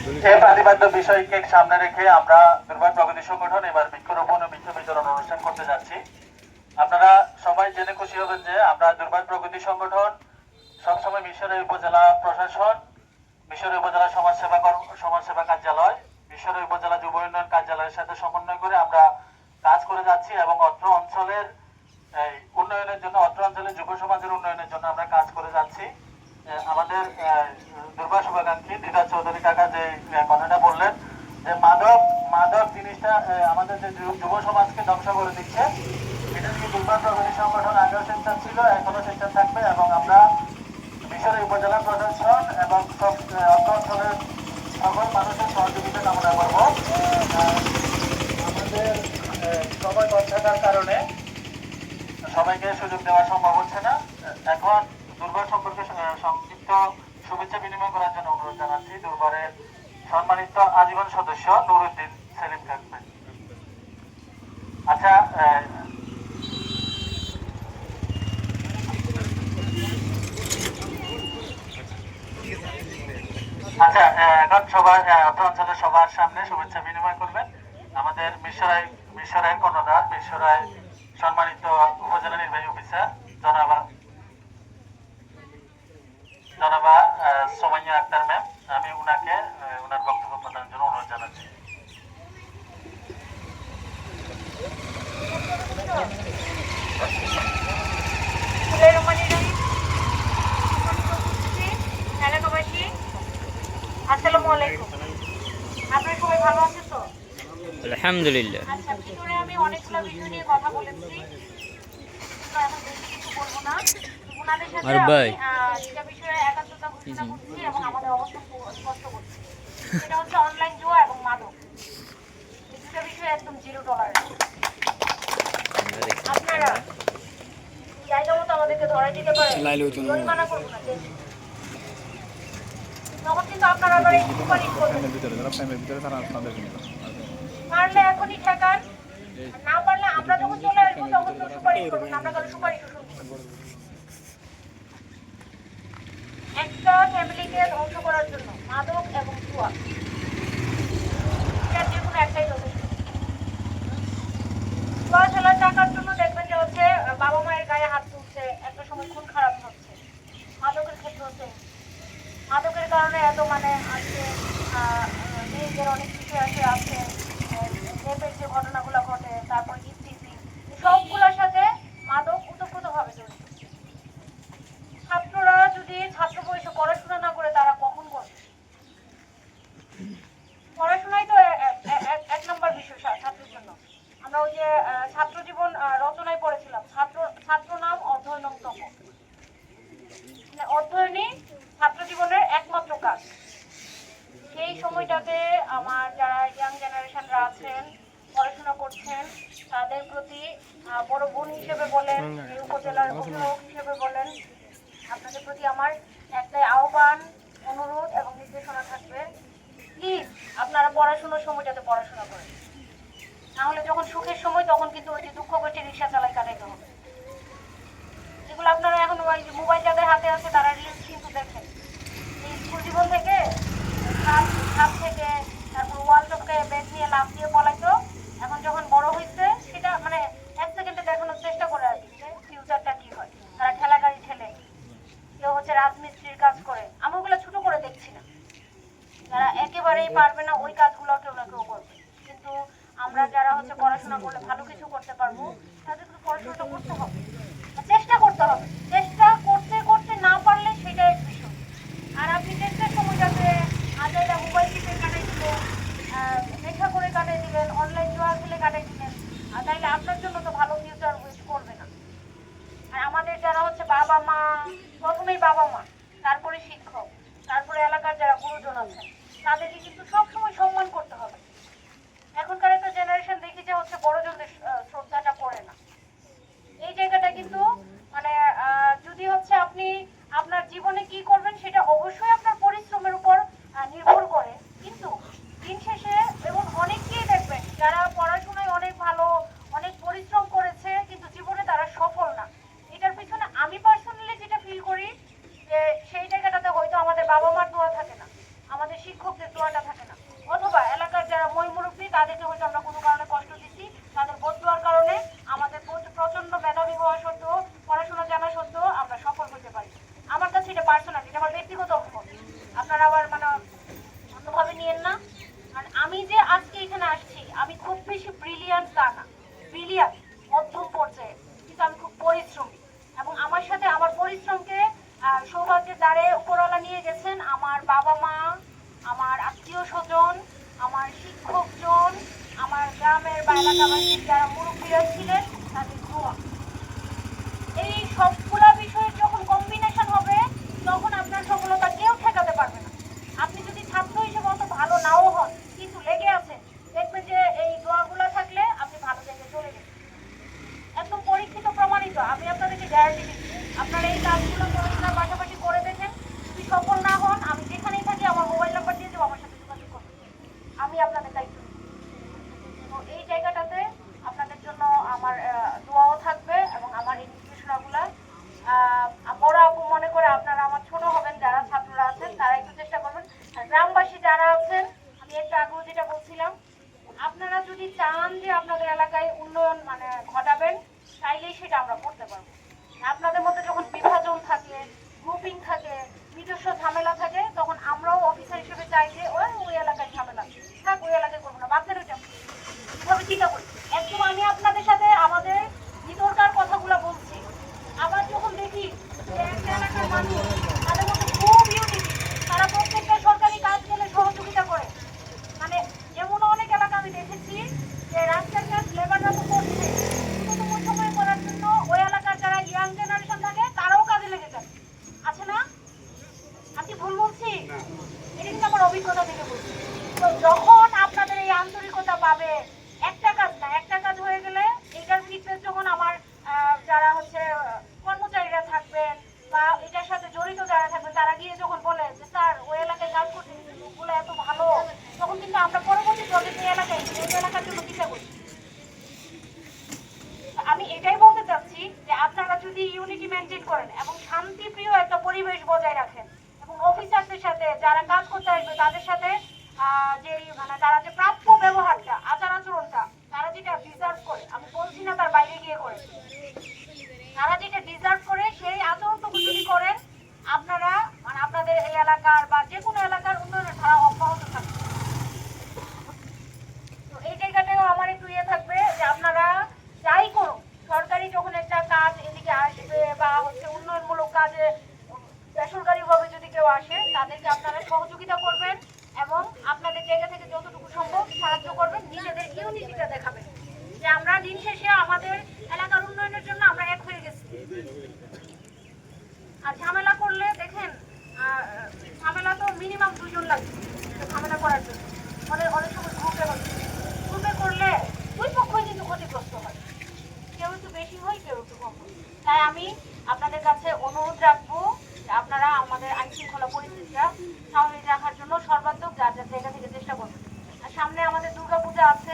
এই প্রতিবাদ্য বিষয়কে সামনে রেখে আমরা দুর্বার প্রগতি সংগঠন, এবার বৃক্ষরোপণ ও বৃক্ষ বিতরণ অনুষ্ঠান করতে যাচ্ছি। আপনারা সবাই জেনে খুশি হবেন যে আমরা দুর্বার প্রগতি সংগঠন, সবসময় মিশরের উপজেলা প্রশাসন মিশরের উপজেলা সমাজসেবা সমাজসেবা কার্যালয় মিশরের উপজেলা যুব উন্নয়ন কার্যালয়ের সাথে সমন্বয় করে আমরা কাজ করে যাচ্ছি এবং অত্র অঞ্চলের এই, উন্নয়নের জন্য অত্র অঞ্চলের যুব সমাজের উন্নয়নের জন্য আমরা কাজ করে যাচ্ছি এ, আমাদের দুর্বা শুভাকাঙ্ক্ষী দিদা চৌধুরী কাকা যে এ, কথাটা বললেন যে মাদক জিনিসটা আমাদের যে যুব সমাজকে ধ্বংস করে দিচ্ছে। এটা নিয়ে দুর্বা প্রগতি সংগঠন আগেও চেষ্টা ছিল এখনও চেষ্টা থাকবে এবং আমরা মিশরের উপজেলা প্রশাসন এবং সব অঞ্চলের সকল মানুষের সহযোগিতা কামনা করব। আমাদের সময় কম থাকার কারণে সবাইকে সুযোগ দেওয়া সম্ভব হচ্ছে না। এখন দুর্বার সম্পর্কে সংক্ষিপ্ত শুভেচ্ছা বিনিময় করার জন্য অনুরোধ জানাচ্ছি। দুর্বারের সম্মানিত আজীবন সদস্য নুরুদ্দিন সেলিম কাকবে আচ্ছা আচ্ছা এখন সবার অঞ্চলের সবার সামনে শুভেচ্ছা বিনিময় করবেন আমাদের সম্মানিত উপজেলা নির্বাহী আলহামদুলিল্লাহ। আচ্ছা ভিতরে আমি অনেকগুলো বিষয় নিয়ে কথা বলেছি। আর ভাই। আমি, আহ, যেটা বিষয়ে পারলে এখনই ঠেকান না পারলে আমরা যখন চলে আসব তখন তো সুপারিশ করবেন আমরা কারও সুপারিশ একটা ফ্যামিলিকে ধ্বংস করার জন্য, মাদক এবং এটার যে কোনো একটাই টাকার জন্য দেখবেন যে হচ্ছে বাবা মায়ের গায়ে হাত তুলছে, একটা সময় খুন খারাপ মাদকের মাদকের কারণে এত মানে আজকে মেয়েদের অনেক কিছু আছে আছে রেপের যে ঘটনাগুলো ঘটে তারপর ইফটিজি সবগুলোর সাথে মাদক ওতপ্রোতভাবে জড়িত ছাত্ররা যদি ছাত্র বয়সে পড়াশোনা না করে তারা কখন করবে পড়াশোনাই তো এ- এ- এ- এক- এক নম্বর বিষয় ছা- ছাত্রের জন্য আমরা ওই যে আহ, ছাত্র জীবন আহ, রচনায় পড়েছিলাম ছাত্র ছাত্র নাম অধ্যয়নম তম মানে অধ্যয়নই ছাত্র জীবনের একমাত্র কাজ সেই সময়টাতে আমার যারা ইয়াং জেনারেশনরা আছেন পড়াশোনা করছেন তাদের প্রতি আহ, বড় বোন হিসেবে বলেন এই উপজেলার অভিভাবক হিসেবে বলেন আপনাদের প্রতি আমার একটাই আহ্বান অনুরোধ এবং নির্দেশনা থাকবে প্লিজ আপনারা পড়াশোনার সময়টাতে পড়াশোনা করেন। নাহলে যখন সুখের সময় তখন কিন্তু ওই যে দুঃখ করছে রিক্সা চালাই কাটাইতে হবে। এগুলো আপনারা এখন ওই যে মোবাইল যাদের হাতে আছে তারা রিলস কিন্তু দেখেন। এই স্কুল জীবন থেকে ছাদ থেকে তারপর ওয়াল টপকে ব্যাগ নিয়ে লাফ দিয়ে পলাইতো। এখন যখন বড় হয়েছে সেটা মানে এক সেকেন্ডে দেখানোর চেষ্টা করে আর কি যে ফিউচারটা কি হয় তারা ঠেলা গাড়ি ঠেলে কেউ হচ্ছে রাজমিস্ত্রির কাজ করে আমি ওগুলো ছোট করে দেখছি না যারা একেবারেই পারবে না ওই কাজগুলো কেউ না কেউ করবে কিন্তু আমরা যারা হচ্ছে পড়াশোনা করলে ভালো কিছু করতে পারব তাদের কিন্তু পড়াশোনাটা করতে হবে আর চেষ্টা করতে হবে। চেষ্টা করতে করতে না পারলে সেটাই বিষয়। আর আপনি চেষ্টার সময়টাতে আজাইরা মোবাইল টিপে কাটাই দিলেন দেখা করে কাটাই দিলেন অনলাইন জোয়া খেলে কাটাই দিলেন, আর তাইলে আপনার জন্য তো ভালো ফিউচার ওয়েট করবে না। আর আমাদের যারা হচ্ছে বাবা মা, প্রথমেই বাবা মা, তারপরে শিক্ষক, তারপরে এলাকার যারা গুরুজন আছেন, তাদেরকে কিন্তু সবসময় সম্মান করতে হবে। এখনকার একটা জেনারেশন দেখি যে হচ্ছে বড়জনদের শ্রদ্ধাটা করে না। এই জায়গাটা কিন্তু সেটি হচ্ছে আপনি আপনার জীবনে কি করবেন সেটা অবশ্যই আপনার পরিশ্রমের উপর নির্ভর করে। কিন্তু দিন শেষে এবং অনেকেই দেখবেন যারা পড়াশোনায় অনেক ভালো, অনেক পরিশ্রম করেছে, কিন্তু জীবনে তারা সফল না। এটার পিছনে আমি পার্সোনালি যেটা ফিল করি, যে সেই জায়গাটাতে হয়তো আমাদের বাবা মার দোয়া থাকে না, আমাদের শিক্ষকদের দোয়াটা থাকে না। অথবা এলাকার যারা মই মুরব্বী তাদেরকে হয়তো আমি খুব বেশি ব্রিলিয়ান্ট তা না। ব্রিলিয়ান্ট মধ্যম পর্যায়ে। কিন্তু আমি খুব পরিশ্রমী। এবং আমার সাথে আমার পরিশ্রমকে সৌভাগ্যের দ্বারে উপরওয়ালা নিয়ে গেছেন আমার বাবা মা, আমার আত্মীয় স্বজন, আমার শিক্ষকজন, আমার গ্রামের বা এলাকাবাসীর যারা মুরব্বীরা ছিলেন আমাদের এলাকায় উন্নয়ন মানে ঘটাবেন তাইলেই সেটা আমরা করতে পারব। আপনাদের মধ্যে যখন বিভাজন থাকে গ্রুপিং থাকে, নিজস্ব ঝামেলা থাকে, তখন আমরাও অফিসার হিসেবে চাই যে, ওই ওই এলাকায় ঝামেলা। থাক, ওই এলাকায় করব না। বাচ্চারা এভাবে চিন্তা করি পরিবেশ বজায় রাখেন। এবং অফিসারদের সাথে যারা কাজ করতে আসবে, তাদের সাথে যে মানে তারা যে প্রাপ্য ব্যবহারটা, আচার আচরণটা, তারা যেটা ডিজার্ভ করে, আমি বলছি না তার বাইরে গিয়ে করে। তারা যেটা ডিজার্ভ করে, সেই আচরণটুকু যদি করেন, আপনারা সহযোগিতা করবেন এবং আপনাদের জায়গা থেকে যতটুকু সম্ভব সাহায্য করবেন, নিজেদের ইউনিটিটা দেখাবেন। যে আমরা দিন শেষে আমাদের এলাকার উন্নয়নের জন্য আমরা এক হয়ে গেছি। আর ঝামেলা করলে দেখেন ঝামেলা তো মিনিমাম দুজন লাগবে। derse